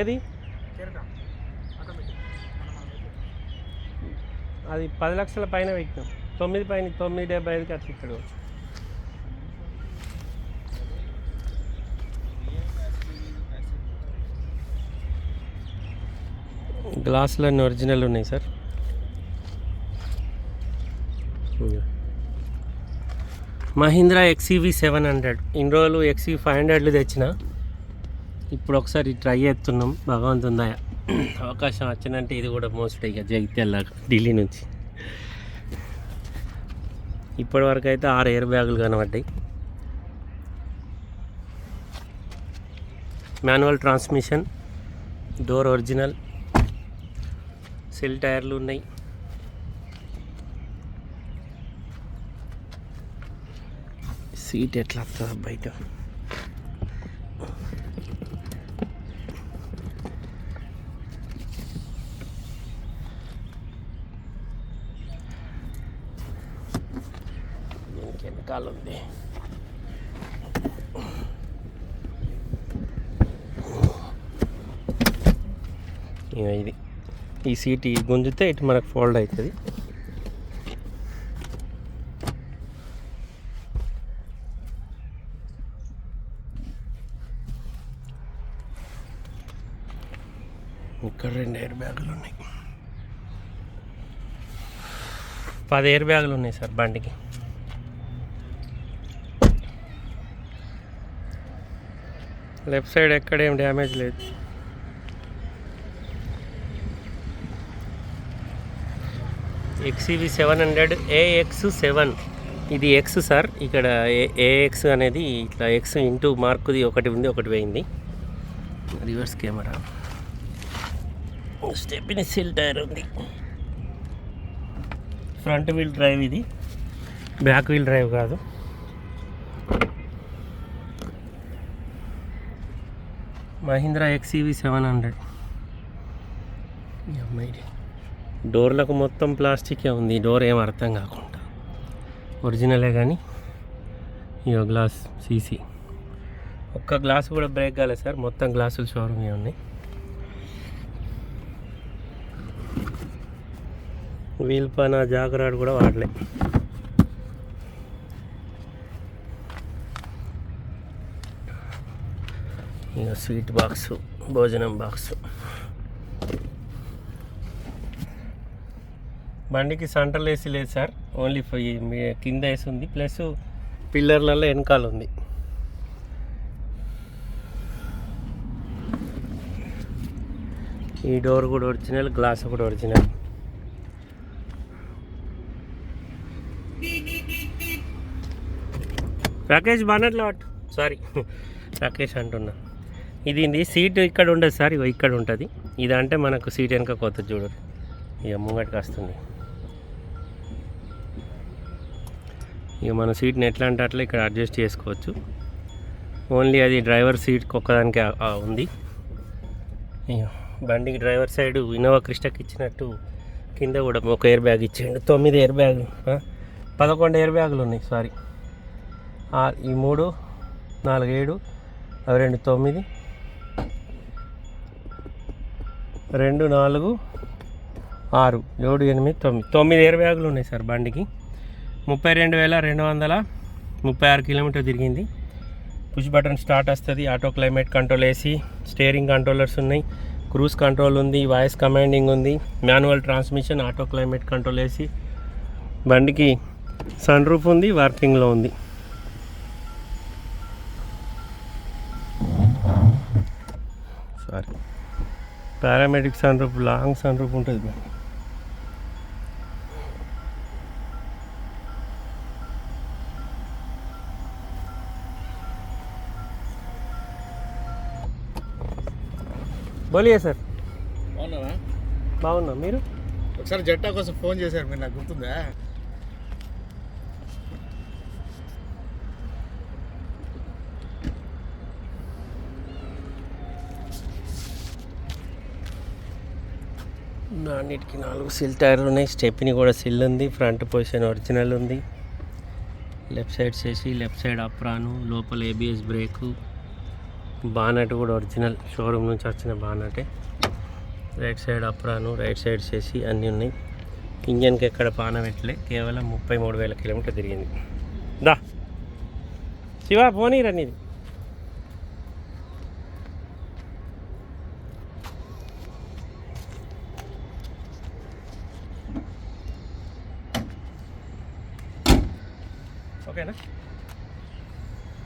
ఏది? అది పది లక్షల పైన పెట్టినాం తొమ్మిది పైన తొమ్మిది డెబ్బై ఐదుకి అట్లా ఇక్కడ గ్లాసులు అన్నీ ఒరిజినల్ ఉన్నాయి sir. Mahindra XUV seven hundred. ఇన్ని రోజులు ఎక్సీ ఫైవ్ హండ్రెడ్లు తెచ్చిన. ఇప్పుడు ఒకసారి ట్రై చేస్తున్నాం భగవంతుందా అవకాశం వచ్చిందంటే ఇది కూడా మోస్ట్ ఇక. జగిత్యాల ఢిల్లీ నుంచి. ఇప్పటి వరకు అయితే ఆరు ఎయిర్ బ్యాగులు కనబడ్డాయి. Manual transmission door original cell టైర్లు ఉన్నాయి. సీట్ ఎట్లా వస్తుంది బయట దీనికి వెనకాల ఉంది. ఇది. ఈ సీట్ ఈ గుంజితే ఇటు మనకు ఫోల్డ్ అవుతుంది. ఇక్కడ రెండు ఎయిర్ బ్యాగులు ఉన్నాయి. పది ఎయిర్ బ్యాగులు ఉన్నాయి సార్ బండికి. లెఫ్ట్ సైడ్ ఎక్కడేం డ్యామేజ్ లేదు. XUV seven hundred AX seven ఇది ఎక్స్ సార్ ఇక్కడ ఏ ఏఎక్స్ అనేది ఇట్లా ఎక్స్ ఇంటూ మార్కుది ఒకటి ఉంది ఒకటి పోయింది. Reverse camera stepney seal tyre ఉంది. ఫ్రంట్ వీల్ డ్రైవ్ ఇది. బ్యాక్ వీల్ డ్రైవ్ కాదు. మహీంద్రా ఎక్స్ఈవి సెవెన్ హండ్రెడ్ డోర్లకు మొత్తం ప్లాస్టికే ఉంది. డోర్ ఏం అర్థం కాకుండా. ఒరిజినలే కానీ ఇయో గ్లాస్ సీసీ ఒక్క గ్లాస్ కూడా బ్రేక్ కాలేదు సార్. మొత్తం గ్లాసులు షోరూమ్ ఉన్నాయి. వీల్ పైన జాగ్రత్త కూడా వాడలే. స్వీట్ బాక్స్ భోజనం బాక్స్. బండికి సెంట్రల్ ఏసీ లేదు సార్. ఓన్లీ మీ కింద వేసి ఉంది. ప్లస్ పిల్లర్లలో వెనకాల ఉంది. ఈ డోర్ కూడా ఒరిజినల్ గ్లాస్ కూడా ఒరిజినల్. రాకేష్ బానట్లో సారీ రాకేష్ అంటున్నా. ఇది ఇది సీట్ ఇక్కడ ఉండదు సార్ ఇగో ఇక్కడ ఉంటుంది. ఇది అంటే మనకు సీట్ వెనక కొత్త చూడరు ఇక ముంగటికి వస్తుంది ఇక మన సీట్ని ఎట్లా అంటే అట్లా ఇక్కడ అడ్జస్ట్ చేసుకోవచ్చు. ఓన్లీ అది డ్రైవర్ సీట్ ఒక్కదానికి ఉంది. బండికి డ్రైవర్ సైడ్ ఇన్నోవా క్రిస్టక్ ఇచ్చినట్టు కింద కూడా ఒక ఎయిర్ బ్యాగ్ ఇచ్చేయండి తొమ్మిది ఎయిర్ బ్యాగులు పదకొండు ఎయిర్ బ్యాగులు ఉన్నాయి సారీ. ఈ మూడు నాలుగు ఏడు అవి రెండు తొమ్మిది రెండు నాలుగు ఆరు ఏడు ఎనిమిది తొమ్మిది. తొమ్మిది ఎయిర్ బ్యాగులు ఉన్నాయి సార్ బండికి. ముప్పై రెండు వేల రెండు వందల ముప్పై ఆరు కిలోమీటర్ తిరిగింది. పుష్ బటన్ స్టార్ట్ వస్తుంది. Auto climate control AC steering controllers ఉన్నాయి. క్రూజ్ కంట్రోల్ ఉంది వాయిస్ కమాండింగ్ ఉంది. Manual transmission auto climate control AC బండికి సన్ రూఫ్ ఉంది వర్కింగ్లో ఉంది. Sorry panoramic sunroof long sunroof ఉంటుంది బోలియే సార్. బాగున్నావా? బాగున్నా మీరు? ఒకసారి జట్టా కోసం ఫోన్ చేశారు మీరు నాకు గుర్తుందా? అన్నిటికి నాలుగు సిల్ టైర్లు ఉన్నాయి. స్టెప్ని కూడా సిల్ ఉంది. ఫ్రంట్ పొజిషన్ ఒరిజినల్ ఉంది. లెఫ్ట్ సైడ్ చేసి లెఫ్ట్ సైడ్ అప్రాను లోపల ఏబిఎస్ బ్రేకు బానట్ కూడా ఒరిజినల్. షోరూమ్ నుంచి వచ్చిన బానటే. Right side apron right side చేసి అన్నీ ఉన్నాయి. ఇంజన్కి ఎక్కడ పాన పెట్టలే కేవలం ముప్పై మూడు వేల కిలోమీటర్ తిరిగింది. దా. శివ పోనీరా నీది. ఓకేనా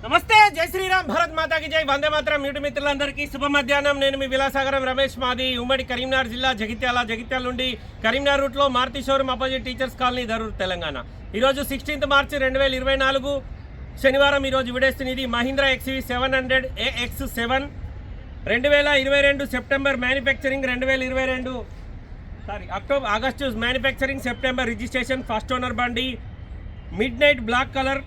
నమస్తే జై శ్రీరామ్ భారత్ మాతాకి జై. వందే మాత్రం యూటి మిత్రులందరికీ శుభ మధ్యాహ్నం. నేను మీ విలాసాగరం రమేష్ మాది ఉమ్మడి కరీంనగర్ జిల్లా జగిత్యాల జగిత్యాల నుండి కరీంనగర్ రూట్లో Maruti showroom opposite teachers colony Dharur Telangana. ఈరోజు సిక్స్టీన్త్ మార్చి రెండు వేల ఇరవై నాలుగు శనివారం ఈరోజు విడేస్తున్నది Mahindra XUV seven hundred AX seven రెండు వేల ఇరవై రెండు సెప్టెంబర్ మ్యానుఫ్యాక్చరింగ్ రెండు వేల ఇరవై రెండు sorry October August manufacturing September registration first owner బండి మిడ్ నైట్ బ్లాక్ కలర్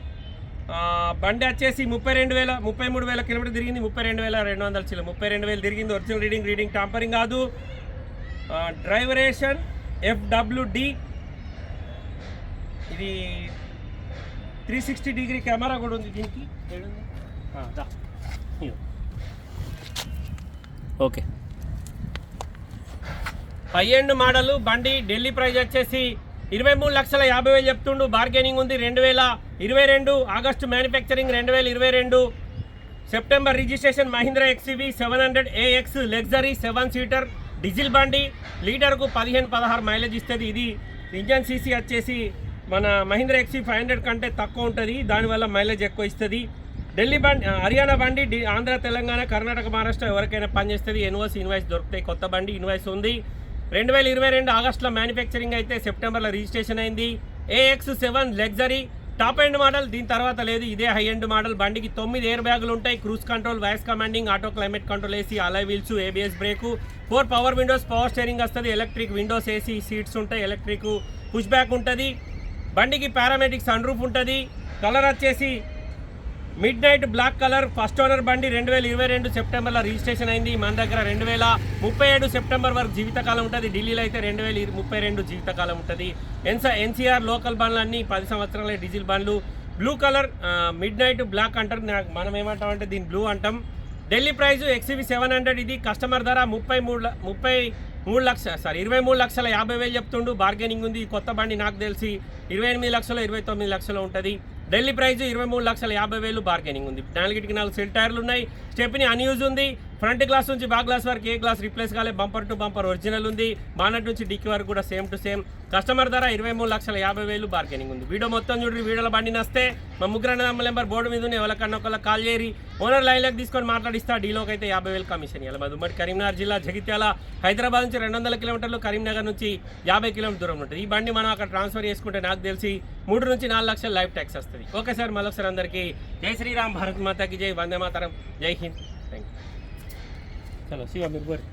బండి వచ్చేసి ముప్పై రెండు వేల ముప్పై మూడు వేల కిలోమీటర్ తిరిగింది ముప్పై రెండు వేల రెండు వందల చిల్ల ముప్పై రెండు వేలు తిరిగింది ఒరిజినల్ రీడింగ్ రీడింగ్ టాంపరింగ్ కాదు. డ్రైవరేషన్ ఎఫ్డబ్ల్యూడి. ఇది త్రీ సిక్స్టీ డిగ్రీ కెమెరా కూడా ఉంది దీనికి. ఓకే. హై ఎండ్ మోడల్ బండి ఢిల్లీ ప్రైజ్ వచ్చేసి ఇరవై మూడు లక్షల యాభై వేలు చెప్తుండు. బార్గెనింగ్ ఉంది రెండు వేల ఇరవై రెండు. ఆగస్టు మ్యానుఫ్యాక్చరింగ్ రెండు. వేల ఇరవై రెండు September registration Mahindra XUV seven hundred AX luxury seven seater diesel బండి. లీటర్కు పదిహేను పదహారు మైలేజ్ ఇస్తుంది. ఇది ఇంజన్ సీసీ వచ్చేసి మన మహీంద్రా ఎక్స్వి ఫైవ్ హండ్రెడ్ కంటే తక్కువ ఉంటుంది. దానివల్ల మైలేజ్ ఎక్కువ ఇస్తుంది. ఢిల్లీ బండి హర్యానా బండి ఆంధ్ర తెలంగాణ కర్ణాటక మహారాష్ట్ర ఎవరికైనా పనిచేస్తుంది. ఎన్ఓసి ఇన్వాయిస్ దొరుకుతాయి. కొత్త బండి ఇన్వాయిస్ ఉంది. రెండు వేల ఇరవై రెండు ఆగస్టులో మ్యానుఫ్యాక్చరింగ్ అయితే సెప్టెంబర్లో రిజిస్ట్రేషన్ అయింది. AX seven luxury top end model దీని తర్వాత లేదు ఇదే హై ఎండ్ మోడల్. బండికి తొమ్మిది ఎయిర్ బ్యాగులు ఉంటాయి. Cruise control voice commanding auto climate control AC alloy wheels ABS brake. Four power windows power steering వస్తుంది. ఎలక్ట్రిక్ విండోస్ ఏసీ సీట్స్ ఉంటాయి. ఎలక్ట్రిక్ పుష్ బ్యాక్ ఉంటుంది. బండికి పారామెటిక్ సన్ రూఫ్ ఉంటుంది. Colour వచ్చేసి midnight black colour first owner బండి రెండు వేల ఇరవై రెండు సెప్టెంబర్లో రిజిస్ట్రేషన్ అయింది. మన దగ్గర రెండు వేల ముప్పై ఏడు సెప్టెంబర్ వరకు జీవితకాలం ఉంటుంది. ఢిల్లీలో అయితే రెండు వేల ముప్పై రెండు జీవితకాలం ఉంటుంది. ఎన్స ఎన్సీఆర్ లోకల్ బండ్లు అన్నీ పది సంవత్సరాల డీజిల్ బండ్లు. Blue colour midnight black అంటారు. నాకు మనం ఏమంటాం అంటే దీని బ్లూ అంటాం. Delhi price XUV seven hundred ఇది. కస్టమర్ ధర ముప్పై మూడు ముప్పై మూడు లక్ష సారీ ఇరవై మూడు లక్షల యాభై వేలు చెప్తుండు. బార్గెనింగ్ ఉంది. కొత్త బండి నాకు తెలిసి ఇరవై ఎనిమిది లక్షలు ఇరవై తొమ్మిది లక్షలు ఉంటుంది. ఢిల్లీ ప్రైస్ ఇరవై మూడు లక్షల యాభై వేలు బార్గెనింగ్ ఉంది. నాలుగిటికి నాలుగు సెల్ టైర్లు ఉన్నాయి. స్టెప్ని అన్యూజ్ ఉంది. ఫ్రంట్ గ్లాస్ నుంచి బ్యాక్ గ్లాస్ వరకు ఏ గ్లాస్ రిప్లేస్ కాలే బంపర్ టు బంపర్ ఒరిజినల్ ఉంది. బానట్ నుంచి డిక్కి వరకు కూడా సేమ్ టు సేమ్. కస్టమర్ ధర ఇరవై మూడు లక్షల యాభై వేలు బార్గెనింగ్ ఉంది. వీడియో మొత్తం చూడండి వీడియోలో బండి నస్తే. మా ముగ్గురు నెంబర్ బోర్డు మీద ఉన్న ఎవరికన్నా ఒకళ్ళ కాల్ చేయరి ఓనర్ లైన్లోకి తీసుకొని మాట్లాడిస్తా. డీలోకి అయితే యాభై వేలు కమిషన్ ఇవ్వాలి మా ఉమ్మడి కరీంనగర్ జిల్లా జగిత్యాల. హైదరాబాద్ నుంచి రెండు వందల కిలోమీటర్లు కరీంనగర్ నుంచి యాభై కిలోమీటర్ దూరం ఉంటుంది. ఈ బండి మనం అక్కడ ట్రాన్స్ఫర్ చేసుకుంటే నాకు తెలిసి మూడు నుంచి నాలుగు లక్షల లైఫ్ ట్యాక్స్ వస్తుంది. ఓకే సార్ మరొకసారి అందరికీ. జై శ్రీరామ్ భారత్ మాతాకి జై. వందే మాతరం. జై హింద్. థ్యాంక్ యూ చలో శివ మీరు బోరి